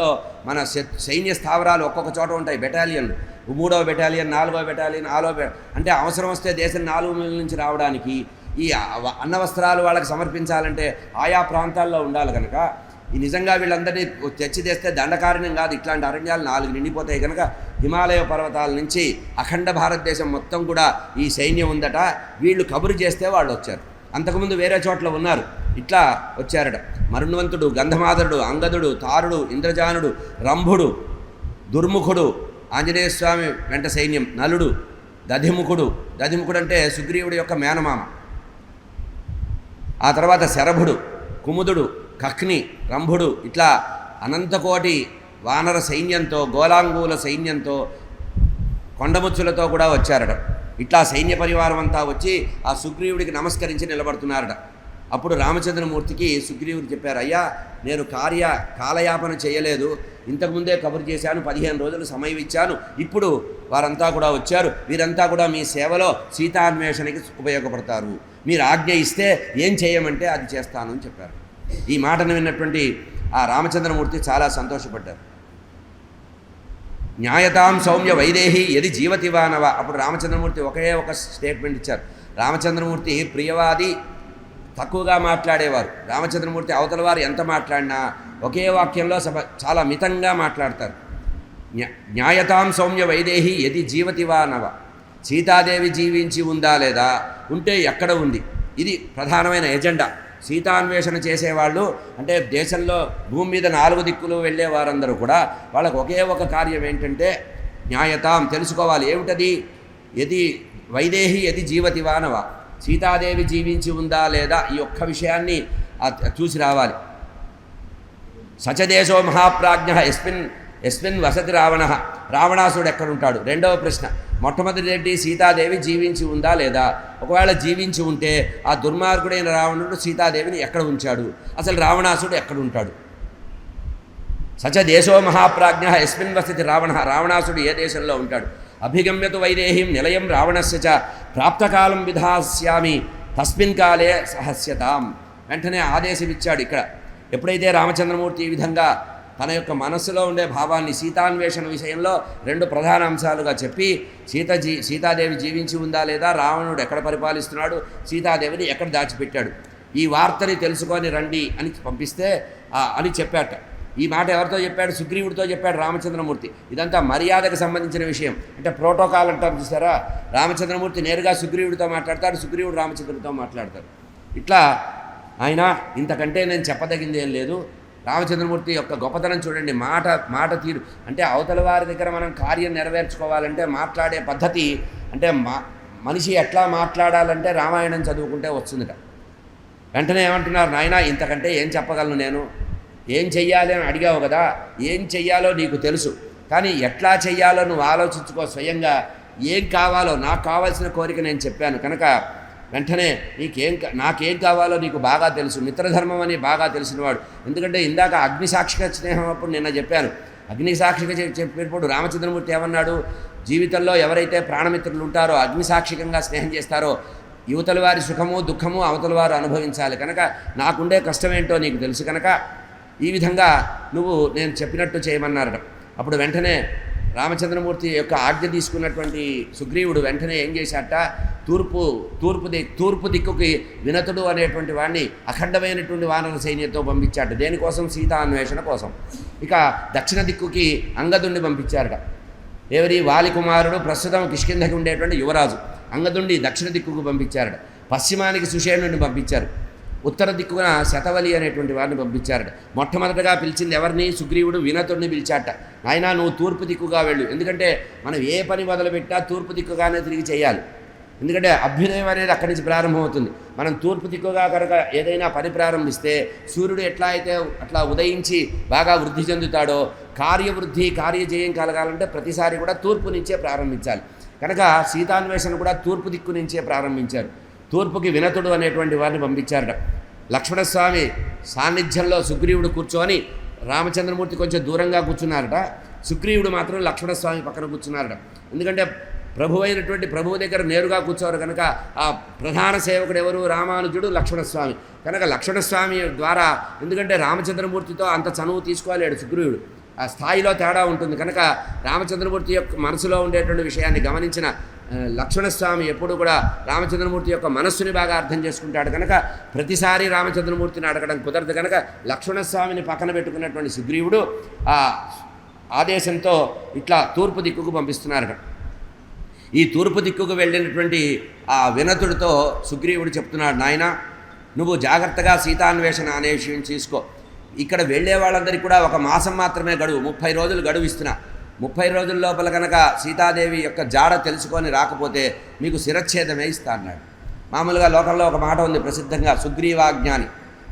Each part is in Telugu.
మన సైన్య స్థావరాలు ఒక్కొక్క చోట ఉంటాయి. బెటాలియన్లు మూడవ బెటాలియన్ నాలుగవ బెటాలియన్ ఆరో అంటే అవసరం వస్తే దేశం నాలుగు మిల్ నుంచి రావడానికి ఈ అన్న వస్త్రాలు వాళ్ళకి సమర్పించాలంటే ఆయా ప్రాంతాల్లో ఉండాలి కనుక ఈ నిజంగా వీళ్ళందరినీ తెచ్చి తెస్తే దండకారణ్యం కాదు. ఇట్లాంటి అరణ్యాలు నాలుగు నిండిపోతాయి కనుక హిమాలయ పర్వతాల నుంచి అఖండ భారతదేశం మొత్తం కూడా ఈ సైన్యం ఉందట. వీళ్ళు కబురు చేస్తే వాళ్ళు వచ్చారు. అంతకుముందు వేరే చోట్ల ఉన్నారు. ఇట్లా వచ్చారట. మరుణవంతుడు గంధమాధరుడు అంగదుడు తారుడు ఇంద్రజానుడు రంభుడు దుర్ముఖుడు ఆంజనేయ స్వామి వెంట సైన్యం నలుడు దధిముఖుడు. దధిముఖుడు అంటే సుగ్రీవుడి యొక్క మేనమామ. ఆ తర్వాత శరభుడు కుముదుడు కఖ్ని రంభుడు ఇట్లా అనంతకోటి వానర సైన్యంతో గోలాంగూల సైన్యంతో కొండముచ్చులతో కూడా వచ్చారట. ఇట్లా సైన్య పరివారం అంతా వచ్చి ఆ సుగ్రీవుడికి నమస్కరించి నిలబడుతున్నారట. అప్పుడు రామచంద్రమూర్తికి సుగ్రీవుడు చెప్పారు అయ్యా నేను కార్య కాలయాపన చేయలేదు. ఇంతకుముందే కబురు చేశాను పదిహేను రోజులు సమయం ఇచ్చాను. ఇప్పుడు వారంతా కూడా వచ్చారు. వీరంతా కూడా మీ సేవలో సీతాన్వేషణకి ఉపయోగపడతారు. మీరు ఆజ్ఞ ఇస్తే ఏం చేయమంటే అది చేస్తాను అని చెప్పారు. ఈ మాటను విన్నటువంటి ఆ రామచంద్రమూర్తి చాలా సంతోషపడ్డారు. న్యాయతాం సౌమ్య వైదేహి ఎది జీవతివానవ అప్పుడు రామచంద్రమూర్తి ఒకే ఒక స్టేట్మెంట్ ఇచ్చారు. రామచంద్రమూర్తి ప్రియవాది తక్కువగా మాట్లాడేవారు. రామచంద్రమూర్తి అవతల వారు ఎంత మాట్లాడినా ఒకే వాక్యంలో సభ చాలా మితంగా మాట్లాడతారు. న్యాయతాం సౌమ్య వైదేహి ఎది జీవతివానవ సీతాదేవి జీవించి ఉందా లేదా? ఉంటే ఎక్కడ ఉంది? ఇది ప్రధానమైన ఎజెండా. సీతాన్వేషణ చేసేవాళ్ళు అంటే దేశంలో భూమి మీద నాలుగు దిక్కులు వెళ్ళే వారందరూ కూడా వాళ్ళకు ఒకే ఒక కార్యం ఏంటంటే న్యాయతాం తెలుసుకోవాలి. ఏమిటది? ఎది వైదేహి ఎది జీవతివానవా సీతాదేవి జీవించి ఉందా లేదా ఈ ఒక్క విషయాన్ని చూసి రావాలి. సచదేశో మహాప్రాజ్ఞ ఎస్మిన్ ఎస్మిన్ వసతి రావణ. రావణాసుడు ఎక్కడుంటాడు? రెండవ ప్రశ్న. మొట్టమొదటి రెడ్డి సీతాదేవి జీవించి ఉందా లేదా? ఒకవేళ జీవించి ఉంటే ఆ దుర్మార్గుడైన రావణుడు సీతాదేవిని ఎక్కడ ఉంచాడు? అసలు రావణాసుడు ఎక్కడ ఉంటాడు సచ దేశో మహాప్రాజ్ఞ ఎస్మిన్ వసతి రావణ. రావణాసుడు ఏ దేశంలో ఉంటాడు? అభిగమ్యతు వైదేహీం నిలయం రావణస్య చ. ప్రాప్తకాలం విధాస్యామి. తస్మిన్ కాలే సహస్యతాం. వెంటనే ఆదేశం ఇచ్చాడు ఇక్కడ. ఎప్పుడైతే రామచంద్రమూర్తి ఈ విధంగా తన యొక్క మనస్సులో ఉండే భావాన్ని సీతాన్వేషణ విషయంలో రెండు ప్రధాన అంశాలుగా చెప్పి సీత జీ సీతాదేవి జీవించి ఉందా లేదా రావణుడు ఎక్కడ పరిపాలిస్తున్నాడు సీతాదేవిని ఎక్కడ దాచిపెట్టాడు ఈ వార్తని తెలుసుకొని రండి అని పంపిస్తే అని చెప్పాట. ఈ మాట ఎవరితో చెప్పాడు? సుగ్రీవుడితో చెప్పాడు రామచంద్రమూర్తి. ఇదంతా మర్యాదకు సంబంధించిన విషయం. అంటే ప్రోటోకాల్ అంటారు చూసారా? రామచంద్రమూర్తి నేరుగా సుగ్రీవుడితో మాట్లాడతాడు సుగ్రీవుడు రామచంద్రుడితో మాట్లాడతాడు. ఇట్లా ఆయన ఇంతకంటే నేను చెప్పదగింది ఏం లేదు. రామచంద్రమూర్తి యొక్క గొప్పతనం చూడండి మాట మాట తీరు. అంటే అవతల వారి దగ్గర మనం కార్యం నెరవేర్చుకోవాలంటే మాట్లాడే పద్ధతి అంటే మా మనిషి ఎట్లా మాట్లాడాలంటే రామాయణం చదువుకుంటే వస్తుందిట. వెంటనే ఏమంటున్నారు నాయన ఇంతకంటే ఏం చెప్పగలను నేను? ఏం చెయ్యాలి అని అడిగావు కదా ఏం చెయ్యాలో నీకు తెలుసు. కానీ ఎట్లా చెయ్యాలో నువ్వు ఆలోచించుకో స్వయంగా. ఏం కావాలో నాకు కావాల్సిన కోరిక నేను చెప్పాను. కనుక వెంటనే నీకేం నాకేం కావాలో నీకు బాగా తెలుసు. మిత్రధర్మం అని బాగా తెలిసినవాడు ఎందుకంటే ఇందాక అగ్నిసాక్షిక స్నేహం అప్పుడు నిన్న చెప్పాను. అగ్నిసాక్షిక చెప్పినప్పుడు రామచంద్రమూర్తి ఏమన్నాడు? జీవితంలో ఎవరైతే ప్రాణమిత్రులు ఉంటారో అగ్నిసాక్షికంగా స్నేహం చేస్తారో యువతల వారి సుఖము దుఃఖము అవతల వారు అనుభవించాలి. కనుక నాకుండే కష్టం ఏంటో నీకు తెలుసు. కనుక ఈ విధంగా నువ్వు నేను చెప్పినట్టు చేయమన్నారట. అప్పుడు వెంటనే రామచంద్రమూర్తి యొక్క ఆజ్ఞ తీసుకున్నటువంటి సుగ్రీవుడు వెంటనే ఏం చేశాట తూర్పు తూర్పు దిక్ తూర్పు దిక్కుకి వినతుడు అనేటువంటి వాడిని అఖండమైనటువంటి వానర సైన్యంతో పంపించాట దేనికోసం? సీతా అన్వేషణ కోసం. ఇక దక్షిణ దిక్కుకి అంగదుండి పంపించారట. ఎవరి? వాలికుమారుడు ప్రస్తుతం కిష్కింధకి ఉండేటువంటి యువరాజు. అంగదుండి దక్షిణ దిక్కుకు పంపించారట. పశ్చిమానికి సుషేణుడిని పంపించారు. ఉత్తర దిక్కున శతవలి అనేటువంటి వారిని పంపించారట. మొట్టమొదటగా పిలిచింది ఎవరిని? సుగ్రీవుడు వినతుడిని పిలిచాట. నాయనా నువ్వు తూర్పు దిక్కుగా వెళ్ళు. ఎందుకంటే మనం ఏ పని మొదలుపెట్టా తూర్పు దిక్కుగానే తిరిగి చేయాలి. ఎందుకంటే అభ్యుదయం అనేది అక్కడి నుంచి ప్రారంభమవుతుంది. మనం తూర్పు దిక్కుగా కనుక ఏదైనా పని ప్రారంభిస్తే సూర్యుడు ఎట్లా అయితే అట్లా ఉదయించి బాగా వృద్ధి చెందుతాడో కార్యవృద్ధి కార్యజయం కలగాలంటే ప్రతిసారి కూడా తూర్పు నుంచే ప్రారంభించాలి. కనుక సీతాన్వేషణ కూడా తూర్పు దిక్కు నుంచే ప్రారంభించారు. తూర్పుకి వినతుడు అనేటువంటి వారిని పంపించారట. లక్ష్మణస్వామి సాన్నిధ్యంలో సుగ్రీవుడు కూర్చొని రామచంద్రమూర్తి కొంచెం దూరంగా కూర్చున్నారట. సుగ్రీవుడు మాత్రం లక్ష్మణస్వామి పక్కన కూర్చున్నారట. ఎందుకంటే ప్రభు అయినటువంటి ప్రభువు దగ్గర నేరుగా కూర్చోరు కనుక ఆ ప్రధాన సేవకుడు ఎవరు? రామానుజుడు లక్ష్మణస్వామి. కనుక లక్ష్మణస్వామి ద్వారా ఎందుకంటే రామచంద్రమూర్తితో అంత చనువు తీసుకోలేడు సుగ్రీవుడు. ఆ స్థాయిలో తేడా ఉంటుంది. కనుక రామచంద్రమూర్తి యొక్క మనసులో ఉండేటువంటి విషయాన్ని గమనించిన లక్ష్మణస్వామి ఎప్పుడు కూడా రామచంద్రమూర్తి యొక్క మనస్సుని బాగా అర్థం చేసుకుంటాడు కనుక ప్రతిసారి రామచంద్రమూర్తిని అడగడం కుదరదు కనుక లక్ష్మణస్వామిని పక్కన పెట్టుకున్నటువంటి సుగ్రీవుడు ఆ ఆదేశంతో ఇట్లా తూర్పు దిక్కుకు పంపిస్తున్నారట. ఈ తూర్పు దిక్కుకు వెళ్ళినటువంటి ఆ వినతుడితో సుగ్రీవుడు చెప్తున్నాడు నాయన నువ్వు జాగ్రత్తగా సీతాన్వేషణ అనే విషయం తీసుకో ఇక్కడ వెళ్ళే వాళ్ళందరికీ కూడా ఒక మాసం మాత్రమే గడువు ముప్పై రోజులు గడువు ఇస్తున్నా. ముప్పై రోజుల లోపల కనుక సీతాదేవి యొక్క జాడ తెలుసుకొని రాకపోతే మీకు శిరచ్ఛేదమే ఇస్తా అన్నాడు. మామూలుగా లోకంలో ఒక మాట ఉంది ప్రసిద్ధంగా సుగ్రీవాజ్ఞాని.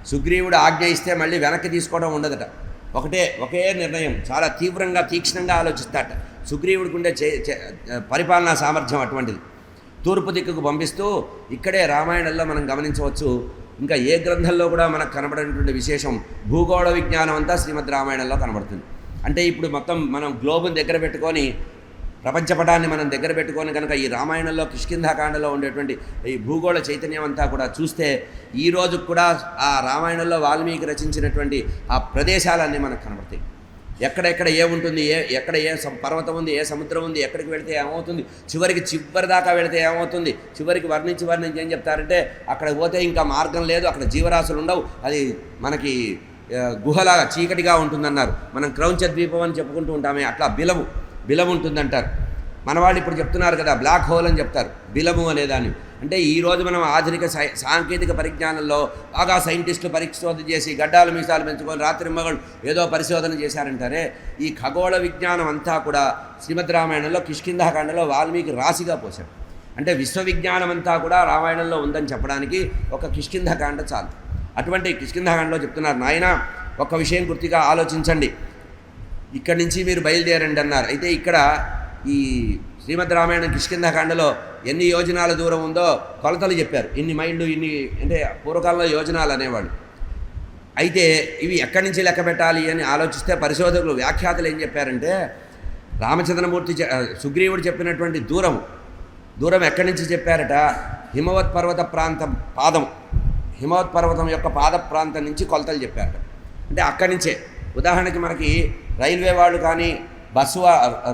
సుగ్రీవుడు ఆజ్ఞ ఇస్తే మళ్ళీ వెనక్కి తీసుకోవడం ఉండదట. ఒకటే ఒకే నిర్ణయం చాలా తీవ్రంగా తీక్షణంగా ఆలోచిస్తాట. సుగ్రీవుడికి ఉండే చే చే- పరిపాలనా సామర్థ్యం అటువంటిది. తూర్పు దిక్కుకు పంపిస్తూ ఇక్కడే రామాయణంలో మనం గమనించవచ్చు ఇంకా ఏ గ్రంథంలో కూడా మనకు కనబడినటువంటి విశేషం భూగోళ విజ్ఞానం అంతా శ్రీమద్ రామాయణంలో కనబడుతుంది. అంటే ఇప్పుడు మొత్తం మనం గ్లోబుని దగ్గర పెట్టుకొని ప్రపంచపటాన్ని మనం దగ్గర పెట్టుకొని కనుక ఈ రామాయణంలో కిష్కింధాకాండలో ఉండేటువంటి ఈ భూగోళ చైతన్యం అంతా కూడా చూస్తే ఈ రోజు కూడా ఆ రామాయణంలో వాల్మీకి రచించినటువంటి ఆ ప్రదేశాలన్నీ మనకు కనబడతాయి. ఎక్కడెక్కడ ఏ ఉంటుంది ఏ ఎక్కడ ఏ పర్వతం ఉంది ఏ సముద్రం ఉంది ఎక్కడికి వెళితే ఏమవుతుంది చివరికి చివరి దాకా వెళితే ఏమవుతుంది చివరికి వర్ణించి వర్ణించి ఏం చెప్తారంటే అక్కడ పోతే ఇంకా మార్గం లేదు అక్కడ జీవరాశులు ఉండవు అది మనకి గుహలాగా చీకటిగా ఉంటుందన్నారు. మనం క్రౌంచ ద్వీపం అని చెప్పుకుంటూ ఉంటామే అట్లా బిలము బిలము ఉంటుందంటారు. మన వాళ్ళు ఇప్పుడు చెప్తున్నారు కదా బ్లాక్ హోల్ అని చెప్తారు. బిలము అనేదాన్ని అంటే ఈరోజు మనం ఆధునిక సాంకేతిక పరిజ్ఞానంలో బాగా సైంటిస్టులు పరిశోధన చేసి గడ్డాలు మీసాలు పెంచుకొని రాత్రి మగళ్ళు ఏదో పరిశోధన చేశారంటారే ఈ ఖగోళ విజ్ఞానం అంతా కూడా శ్రీమద్ రామాయణంలో కిష్కింధాకాండలో వాల్మీకి రాశిగా పోశాడు అంటే విశ్వవిజ్ఞానం అంతా కూడా రామాయణంలో ఉందని చెప్పడానికి ఒక కిష్కింధకాండ చాలు. అటువంటి కిష్కింధకాండలో చెప్తున్నారు నాయన ఒక విషయం గుర్తిగా ఆలోచించండి. ఇక్కడి నుంచి మీరు బయలుదేరండి అన్నారు. అయితే ఇక్కడ ఈ శ్రీమద్ రామాయణం కిష్కింధకాండలో ఎన్ని యోజనాల దూరం ఉందో కొలతలు చెప్పారు. ఇన్ని మైండ్ ఇన్ని అంటే పూర్వకాలంలో యోజనాలు అనేవాళ్ళు. అయితే ఇవి ఎక్కడి నుంచి లెక్క పెట్టాలి అని ఆలోచిస్తే పరిశోధకులు వ్యాఖ్యాతలు ఏం చెప్పారంటే రామచంద్రమూర్తి సుగ్రీవుడు చెప్పినటువంటి దూరం దూరం ఎక్కడి నుంచి చెప్పారట? హిమవత్ పర్వత ప్రాంతం పాదం. హిమవత్ పర్వతం యొక్క పాద ప్రాంతం నుంచి కొలతలు చెప్పారు. అంటే అక్కడి నుంచే. ఉదాహరణకి మనకి రైల్వే వాళ్ళు కానీ బస్సు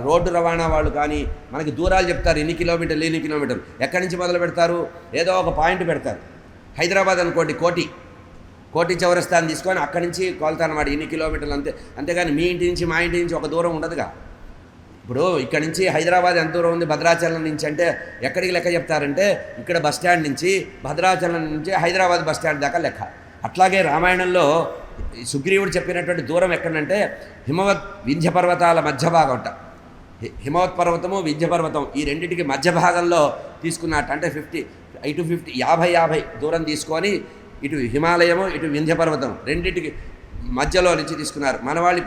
రోడ్డు రవాణా వాళ్ళు కానీ మనకి దూరాలు చెప్తారు. ఇన్ని కిలోమీటర్లు ఎన్ని కిలోమీటర్లు? ఎక్కడి నుంచి మొదలు పెడతారు? ఏదో ఒక పాయింట్ పెడతారు. హైదరాబాద్ అనుకోండి కోటి. కోటి చౌరస్తాన్ని తీసుకొని అక్కడి నుంచి కొలతానమాట ఇన్ని కిలోమీటర్లు? అంతే అంతేగాని మీ ఇంటి నుంచి మా ఇంటి నుంచి ఒక దూరం ఉండదుగా. ఇప్పుడు ఇక్కడ నుంచి హైదరాబాద్ ఎంత దూరం ఉంది? భద్రాచలం నుంచి అంటే ఎక్కడికి లెక్క చెప్తారంటే ఇక్కడ బస్ స్టాండ్ నుంచి భద్రాచలం నుంచి హైదరాబాద్ బస్ స్టాండ్ దాకా లెక్క. అట్లాగే రామాయణంలో సుగ్రీవుడు చెప్పినటువంటి దూరం ఎక్కడంటే హిమవత్ వింధ్య పర్వతాల మధ్య భాగం అంట. హిమవత్ పర్వతము వింధ్య పర్వతం ఈ రెండింటికి మధ్య భాగంలో తీసుకున్నట్టు అంటే ఫిఫ్టీ ఇటు ఫిఫ్టీ యాభై యాభై దూరం తీసుకొని ఇటు హిమాలయము ఇటు వింధ్య పర్వతం రెండింటికి మధ్యలో నుంచి తీసుకున్నారు. మన వాళ్ళు